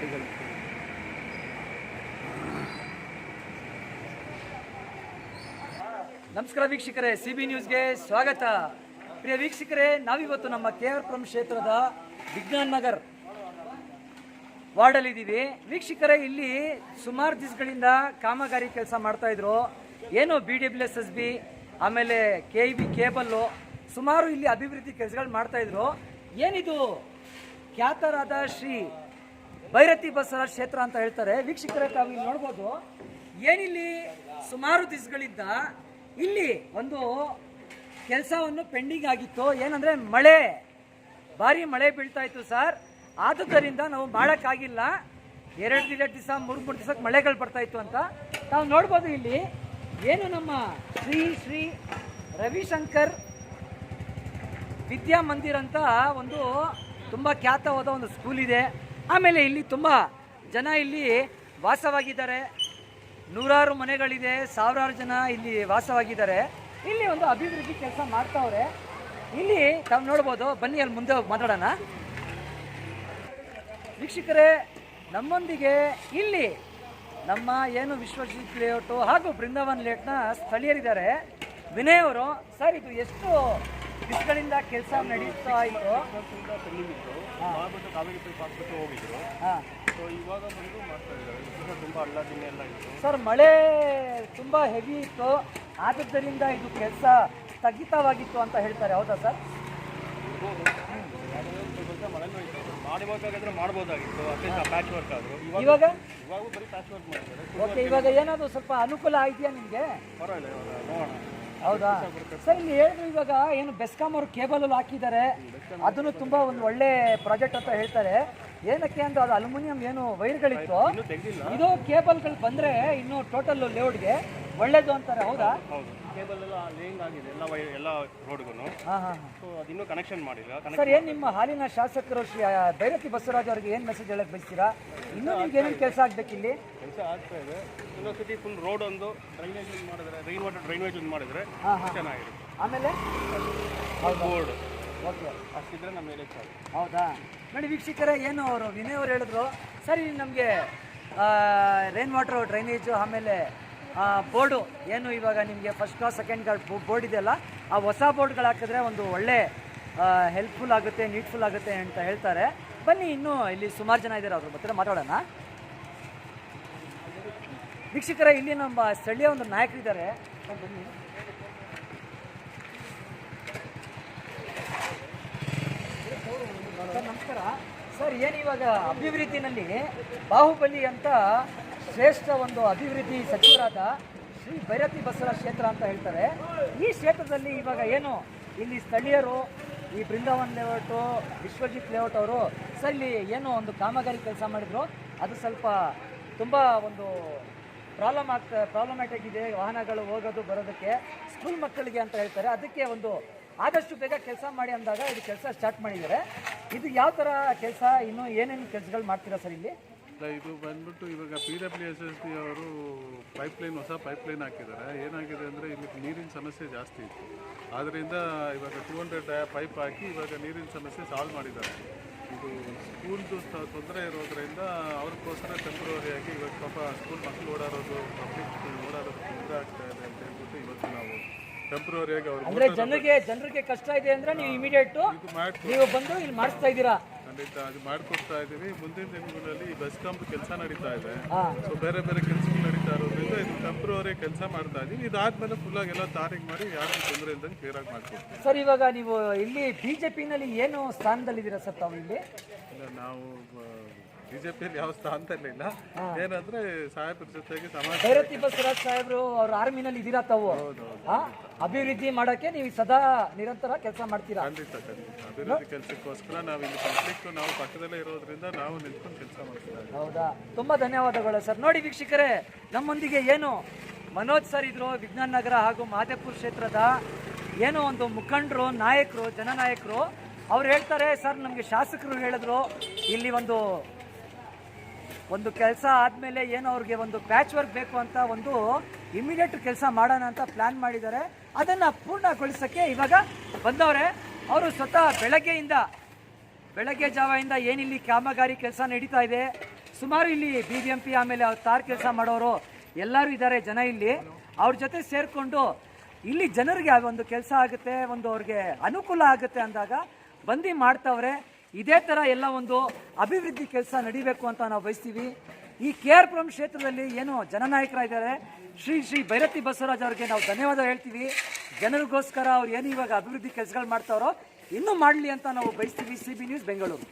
ಗಾಡಿಗಳು. ನಮಸ್ಕಾರ ವೀಕ್ಷಕರೇ ಸಿ ಬಿ ನ್ಯೂಸ್ಗೆ ಸ್ವಾಗತ. ಪ್ರಿಯ ವೀಕ್ಷಕರೇ, ನಾವಿವತ್ತು ನಮ್ಮ ಕೆ ಆರ್ ಪುರಂ ಕ್ಷೇತ್ರದ ವಿಜ್ಞಾನ್ ನಗರ್ ವಾರ್ಡಲ್ಲಿದ್ದೀವಿ ವೀಕ್ಷಕರೇ, ಇಲ್ಲಿ ಸುಮಾರು ದಿವಸಗಳಿಂದ ಕಾಮಗಾರಿ ಕೆಲಸ ಮಾಡ್ತಾಯಿದ್ರು ಏನು B W S S B ಆಮೇಲೆ ಕೆ ಇ ಬಿ ಕೇಬಲ್ಲು, ಸುಮಾರು ಇಲ್ಲಿ ಅಭಿವೃದ್ಧಿ ಕೆಲಸಗಳು ಮಾಡ್ತಾ ಇದ್ರು. ಏನಿದು? ಖ್ಯಾತರಾದ ಶ್ರೀ ಭೈರತಿ ಬಸವ ಕ್ಷೇತ್ರ ಅಂತ ಹೇಳ್ತಾರೆ. ವೀಕ್ಷಕರ, ತಾವು ಇಲ್ಲಿ ನೋಡ್ಬೋದು. ಏನಿಲ್ಲಿ ಸುಮಾರು ದಿವಸಗಳಿದ್ದ ಇಲ್ಲಿ ಒಂದು ಕೆಲಸವನ್ನು ಪೆಂಡಿಂಗ್ ಆಗಿತ್ತು. ಏನಂದ್ರೆ ಮಳೆ, ಭಾರಿ ಮಳೆ ಬೀಳ್ತಾ ಇತ್ತು ಸರ್. ಆದುದರಿಂದ ನಾವು ಮಾಡೋಕ್ಕಾಗಿಲ್ಲ ಎರಡು ದಿನ ದಿವಸ, ಮೂರು ಮೂರು ದಿವಸಕ್ಕೆ ಮಳೆಗಳು ಬರ್ತಾ ಇತ್ತು ಅಂತ. ನಾವು ನೋಡ್ಬೋದು ಇಲ್ಲಿ ಏನು ನಮ್ಮ ಶ್ರೀ ಶ್ರೀ ರವಿಶಂಕರ್ ವಿದ್ಯಾ ಮಂದಿರ್ ಅಂತ ಒಂದು ತುಂಬ ಖ್ಯಾತವಾದ ಒಂದು ಸ್ಕೂಲ್ ಇದೆ. ಆಮೇಲೆ ಇಲ್ಲಿ ತುಂಬ ಜನ ಇಲ್ಲಿ ವಾಸವಾಗಿದ್ದಾರೆ. ನೂರಾರು ಮನೆಗಳಿದೆ, ಸಾವಿರಾರು ಜನ ಇಲ್ಲಿ ವಾಸವಾಗಿದ್ದಾರೆ. ಇಲ್ಲಿ ಒಂದು ಅಭಿವೃದ್ಧಿ ಕೆಲಸ ಮಾಡ್ತಾವ್ರೆ. ಇಲ್ಲಿ ತಾವು ನೋಡ್ಬೋದು, ಬನ್ನಿ ಅಲ್ಲಿ ಮುಂದೆ ಮಾತಾಡೋಣ. ವೀಕ್ಷಕರೇ, ನಮ್ಮೊಂದಿಗೆ ಇಲ್ಲಿ ನಮ್ಮ ಏನು ವಿಶ್ವಜಿತ್ ಲೇಔಟು ಹಾಗೂ ಬೃಂದಾವನ್ ಲೇಟ್ನ ಸ್ಥಳೀಯರಿದ್ದಾರೆ. ವಿನಯ್ ಅವರು, ಸರ್, ಇದು ಎಷ್ಟು ದಿವಸಗಳಿಂದ ಕೆಲಸ ನಡೀತಾ ಇತ್ತು. ಪೆಂಡಿಂಗ್ ಇತ್ತು ಮಾಡ್ಬಿಟ್ಟು ಕಾವೇರಿ ಪೈಪ್ ಹಾಕ್ಬಿಟ್ಟು ಹೋಗಿದ್ರು. ಹಾಂ. ಸೊ ಇವಾಗ ಬಂದು ಮಾಡ್ತಾ ಇದ್ದಾರೆ. ಇದು ತುಂಬ ಹಳ್ಳ ದಿನ ಎಲ್ಲ ಇತ್ತು. ಸರ್ ಮಳೆ ತುಂಬ ಹೆವಿ ಇತ್ತು. ಆದದ್ದರಿಂದ ಇದು ಕೆಲಸ ಸ್ಥಗಿತವಾಗಿತ್ತು ಅಂತ ಹೇಳ್ತಾರೆ. ಹೌದಾ ಸರ್? ಮಾಡ್ಬೋದಾಗಿತ್ತು. ಅಟ್ಲೀಸ್ಟ್ ಪ್ಯಾಚ್ ವರ್ಕ್ ಆದರು. ಇವಾಗ ಇವಾಗ? ಬರೀ ಪ್ಯಾಚ್ ವರ್ಕ್ ಮಾಡಿದ್ದಾರೆ. ಓಕೆ ಇವಾಗ ಏನಾದರೂ ಸ್ವಲ್ಪ ಅನುಕೂಲ ಆಗಿದೆಯಾ ನಿಮಗೆ? ಪರವಾಗಿಲ್ಲ ಇವಾಗ ನೋಡೋಣ. ಹೌದಾ? ಸರ್ ಇಲ್ಲಿ ಹೇಳಿದ್ರು ಇವಾಗ ಏನು ಬೆಸ್ಕಾಂ ಅವರು ಕೇಬಲ್ ಹಾಕಿದ್ದಾರೆ. ಅದನ್ನು ತುಂಬಾ ಒಂದು ಒಳ್ಳೆ ಪ್ರಾಜೆಕ್ಟ್ ಅಂತ ಹೇಳ್ತಾರೆ. ಏನಕ್ಕೆ ಅಂದ್ರೆ ಅದು ಅಲ್ಯೂಮಿನಿಯಂ ಏನು ವೈರ್ಗಳಿತ್ತು. ಇದು ಕೇಬಲ್ಗಳು ಬಂದ್ರೆ ಇನ್ನು ಟೋಟಲ್ ಲೇಔಟ್ಗೆ ಒಳ್ಳೇದು ಅಂತಾರೆ ಹೌದಾ? ಹೌದು. ಕೇಬಲ್ ಎಲ್ಲ ಲೇಯಿಂಗ್ ಆಗಿದೆ ಎಲ್ಲ ವೈ ಎಲ್ಲ ರೋಡ್ಗೂ ಹಾ ಹಾ ಸೊ ಅದಿನ್ನೂ ಕನೆಕ್ಷನ್ ಮಾಡಿಲ್ಲ. ಸರ್ ಏನ್ ನಿಮ್ಮ ಹಾಲಿನ ಶಾಸಕರು ಶ್ರೀ ಬೈರತಿ ಭೈರತಿ ಬಸವರಾಜ್ ಅವರಿಗೆ ಏನ್ ಮೆಸೇಜ್ ಹೇಳಕ್ ಬಯಸ್ತೀರಾ? ಇನ್ನೂ ನಿಮ್ಗೆ ಏನೇನು ಕೆಲಸ ಆಗ್ಬೇಕು ಇಲ್ಲಿ ಕೆಲಸ ಆಗ್ತಾ ಇದೆ. ಯೂನಿವರ್ಸಿಟಿ ಫುಲ್ ರೋಡ್ ಒಂದು ಡ್ರೈನೇಜ್ ಮಾಡಿದ್ರೆ ರೈನ್ ವಾಟರ್ ಡ್ರೈನೇಜ್ ಒಂದು ಮಾಡಿದ್ರೆ ಹಾ ಹಾ. ಚೆನ್ನಾಗಿರುತ್ತೆ. ಆಮೇಲೆ? Board okay. ಅಷ್ಟಿದ್ರೆ ನಮ್ಮ ಮೇಲೆ ಸಾಕು ಹೌದಾ? ನೋಡಿ ವೀಕ್ಷಕರೇ ಏನು ಅವರು ವಿನಯ್ ಅವರು ಹೇಳಿದ್ರು. ಸರಿ ನಮಗೆ ರೈನ್ ವಾಟರ್ ಡ್ರೈನೇಜು ಆಮೇಲೆ ಬೋರ್ಡು, ಏನು ಇವಾಗ ನಿಮಗೆ first class second class board ಇದೆಯಲ್ಲ, ಆ ಹೊಸ ಬೋರ್ಡ್ಗಳು ಹಾಕಿದ್ರೆ ಒಂದು ಒಳ್ಳೆ ಹೆಲ್ಪ್ಫುಲ್ ಆಗುತ್ತೆ ನೀಟ್ಫುಲ್ ಆಗುತ್ತೆ ಅಂತ ಹೇಳ್ತಾರೆ. ಬನ್ನಿ, ಇನ್ನೂ ಇಲ್ಲಿ ಸುಮಾರು ಜನ ಇದ್ದಾರೆ ಅವ್ರ ಬರ್ತಾರೆ ಮಾತಾಡೋಣ. ವೀಕ್ಷಕರೇ, ಇಲ್ಲಿ ನಮ್ಮ ಸ್ಥಳೀಯ ಒಂದು ನಾಯಕರಿದ್ದಾರೆ ಬನ್ನಿ ನಮಸ್ಕಾರ. ಸರ್, ಏನು ಇವಾಗ ಅಭಿವೃದ್ಧಿನಲ್ಲಿ ಬಾಹುಬಲಿ ಅಂತ ಶ್ರೇಷ್ಠ ಒಂದು ಅಭಿವೃದ್ಧಿ ಸಚಿವರಾದ ಶ್ರೀ ಭೈರತಿ ಬಸವರಾಜ ಕ್ಷೇತ್ರ ಅಂತ ಹೇಳ್ತಾರೆ. ಈ ಕ್ಷೇತ್ರದಲ್ಲಿ ಇವಾಗ ಏನು ಇಲ್ಲಿ ಸ್ಥಳೀಯರು ಈ ಬೃಂದಾವನ್ ಲೇಔಟು ವಿಶ್ವಜಿತ್ ಲೇಔಟ್ ಅವರು ಸರ್ ಇಲ್ಲಿ ಏನು ಒಂದು ಕಾಮಗಾರಿ ಕೆಲಸ ಮಾಡಿದ್ರು? ಅದು ಸ್ವಲ್ಪ ತುಂಬ ಒಂದು ಪ್ರಾಬ್ಲಮ್ ಆಗ್ತಾ ಪ್ರಾಬ್ಲಮ್ಯಾಟಿಕ್ ಇದೆ ವಾಹನಗಳು ಹೋಗೋದು ಬರೋದಕ್ಕೆ ಸ್ಕೂಲ್ ಮಕ್ಕಳಿಗೆ ಅಂತ ಹೇಳ್ತಾರೆ. ಅದಕ್ಕೆ ಒಂದು ಆದಷ್ಟು ಬೇಗ ಕೆಲಸ ಮಾಡಿ ಅಂದಾಗ ಇದು ಕೆಲಸ ಸ್ಟಾರ್ಟ್ ಮಾಡಿದ್ದಾರೆ. ಇದು ಯಾವ ಥರ ಕೆಲಸ ಇನ್ನೂ ಏನೇನು ಕೆಲಸಗಳು ಮಾಡ್ತೀರಾ ಸರ್ ಇಲ್ಲಿ ಇಲ್ಲ, ಇದು ಬಂದ್ಬಿಟ್ಟು ಇವಾಗ P W S S B ಅವರು ಪೈಪ್ಲೈನ್ ಹೊಸ ಪೈಪ್ಲೈನ್ ಹಾಕಿದ್ದಾರೆ. ಏನಾಗಿದೆ ಅಂದರೆ ಇಲ್ಲಿ ನೀರಿನ ಸಮಸ್ಯೆ ಜಾಸ್ತಿ ಇತ್ತು. ಆದ್ದರಿಂದ ಇವಾಗ ಟೂ ಹಂಡ್ರೆಡ್ ಪೈಪ್ ಹಾಕಿ ಇವಾಗ ನೀರಿನ ಸಮಸ್ಯೆ ಸಾಲ್ವ್ ಮಾಡಿದ್ದಾರೆ. ಇದು ಸ್ಕೂಲ್ದು ತೊಂದರೆ ಇರೋದರಿಂದ ಅವ್ರಿಗೋಸ್ಕರ ಟೆಂಪ್ರವರಿಯಾಗಿ ಇವಾಗ ಪಾಪ ಸ್ಕೂಲ್ ಮಕ್ಕಳು ಓಡಾಡೋದು ಪಬ್ಲಿಕ್ ಓಡಾಡೋದು ತೊಂದರೆ ಆಗ್ತಾ ಇದೆ ಅಂತ ಹೇಳ್ಬಿಟ್ಟು ಇವತ್ತು ನಾವು ಟೆಂಪ್ರವರಿಯಾಗಿ ಅವರು ಜನರಿಗೆ ಜನರಿಗೆ ಕಷ್ಟ ಇದೆ ಅಂದರೆ ನೀವು ಇಮಿಡಿಯೇಟು ನೀವು ಬಂದು ಇಲ್ಲಿ ಮಾಡಿಸ್ತಾ ಇದ್ದೀರಾ? ಖಂಡಿತ ಅದು ಮಾಡಿಕೊಡ್ತಾ ಇದ್ದೀವಿ. ಮುಂದಿನ ದಿನಗಳಲ್ಲಿ ಬಸ್ ಕಂಪ್ ಕೆಲಸ ನಡೀತಾ ಇದೆ. ಸೊ ಬೇರೆ ಬೇರೆ ಕೆಲಸಗಳು ನಡೀತಾ ಇರೋದ್ರಿಂದ ಇದು ಟೆಂಪ್ರವರಿ ಕೆಲಸ ಮಾಡ್ತಾ ಇದ್ದೀವಿ. ಇದಾದ್ಮೇಲೆ ಆಗಿ ಎಲ್ಲ ತಾರೀಕು ಮಾಡಿ ಯಾರಿಗೂ ತೊಂದರೆ ಇಲ್ದಂಗೆ ಕ್ಲಿಯರ್ ಆಗಿ ಮಾಡ್ಕೊಡ್ತೀವಿ. ಸರ್ ಇವಾಗ ನೀವು ಇಲ್ಲಿ ಬಿಜೆಪಿನಲ್ಲಿ ಏನು ಸ್ಥಾನದಲ್ಲಿದ್ದೀರಾ ಸರ್ ತಾವು ಇಲ್ಲಿ? ಇಲ್ಲ ನಾವು ಬಿಜೆಪಿಯಲ್ಲಿ ಯಾವ ಸ್ಥಾನದಲ್ಲಿ ಇಲ್ಲ ಏನಂದ್ರೆ ಸಾಹೇಬ್ರ ಜೊತೆಗೆ ಸಮಾಜ ಭೈರತಿ ಬಸವರಾಜ್ ಸಾಹೇಬ್ರು ಅವ್ರ ಆರ್ಮಿನಲ್ಲಿ ಇದ್ದೀರಾ ತಾವು? ಅಭಿವೃದ್ಧಿ ಮಾಡಕ್ಕೆ ನೀವು ಸದಾ ನಿರಂತರ ಕೆಲಸ ಮಾಡ್ತೀರಾ? ಖಂಡಿತ ಖಂಡಿತ. ಅಭಿವೃದ್ಧಿ ಕೆಲಸಕ್ಕೋಸ್ಕರ ನಾವು ಇಲ್ಲಿ ಕಾನ್ಫ್ಲಿಕ್ಟ್ ನಾವು ಪಕ್ಕದಲ್ಲೇ ಇರೋದ್ರಿಂದ ನಾವು ನಿಂತ್ಕೊಂಡು ಕೆಲಸ ಮಾಡ್ತೀವಿ. ಹೌದಾ? ತುಂಬಾ ಧನ್ಯವಾದಗಳು ಸರ್. ನೋಡಿ ವೀಕ್ಷಕರೇ ನಮ್ಮೊಂದಿಗೆ ಏನು ಮನೋಜ್ ಸರ್ ಇದ್ರು ವಿಜ್ಞಾನ ನಗರ ಹಾಗೂ ಮಾದೇಪುರ್ ಕ್ಷೇತ್ರದ ಏನೋ ಒಂದು ಮುಖಂಡರು ನಾಯಕರು ಜನನಾಯಕರು ಅವ್ರು ಹೇಳ್ತಾರೆ ಸರ್ ನಮಗೆ ಶಾಸಕರು ಹೇಳಿದ್ರು. ಇಲ್ಲಿ ಒಂದು ಒಂದು ಕೆಲಸ ಆದಮೇಲೆ ಏನು ಅವ್ರಿಗೆ ಒಂದು ಪ್ಯಾಚ್ ವರ್ಕ್ ಬೇಕು ಅಂತ ಒಂದು ಇಮಿಡಿಯೇಟ್ ಕೆಲಸ ಮಾಡೋಣ ಅಂತ ಪ್ಲಾನ್ ಮಾಡಿದ್ದಾರೆ. ಅದನ್ನು ಪೂರ್ಣಗೊಳಿಸೋಕ್ಕೆ ಇವಾಗ ಬಂದವರೆ, ಅವರು ಸ್ವತಃ ಬೆಳಗ್ಗೆಯಿಂದ, ಬೆಳಗ್ಗೆ ಜಾವದಿಂದ ಏನಿಲ್ಲಿ ಕಾಮಗಾರಿ ಕೆಲಸ ನಡೀತಾ ಇದೆ, ಸುಮಾರು ಇಲ್ಲಿ ಬಿ ಬಿ ಎಂ ಪಿ ಆಮೇಲೆ ಅವ್ರು ತಾರ್ ಕೆಲಸ ಮಾಡೋರು ಎಲ್ಲರೂ ಇದ್ದಾರೆ ಜನ ಇಲ್ಲಿ. ಅವ್ರ ಜೊತೆ ಸೇರಿಕೊಂಡು ಇಲ್ಲಿ ಜನರಿಗೆ ಒಂದು ಕೆಲಸ ಆಗುತ್ತೆ, ಒಂದು ಅವ್ರಿಗೆ ಅನುಕೂಲ ಆಗುತ್ತೆ ಅಂದಾಗ ಬಂದು ಮಾಡ್ತಾವ್ರೆ. ಇದೇ ಥರ ಎಲ್ಲ ಒಂದು ಅಭಿವೃದ್ಧಿ ಕೆಲಸ ನಡಿಬೇಕು ಅಂತ ನಾವು ಬಯಸ್ತೀವಿ. ಈ ಕೆ ಆರ್ ಪುರಂ ಕ್ಷೇತ್ರದಲ್ಲಿ ಏನು ಜನನಾಯಕರಾಗಿದ್ದಾರೆ. ಶ್ರೀ ಶ್ರೀ ಭೈರತಿ ಬಸವರಾಜ್ ಅವ್ರಿಗೆ ನಾವು ಧನ್ಯವಾದ ಹೇಳ್ತೀವಿ. ಜನರಿಗೋಸ್ಕರ ಅವ್ರು ಏನು ಇವಾಗ ಅಭಿವೃದ್ಧಿ ಕೆಲಸಗಳು ಮಾಡ್ತಾರೋ ಇನ್ನೂ ಮಾಡಲಿ ಅಂತ ನಾವು ಬಯಸ್ತೀವಿ. C B news, Bengaluru.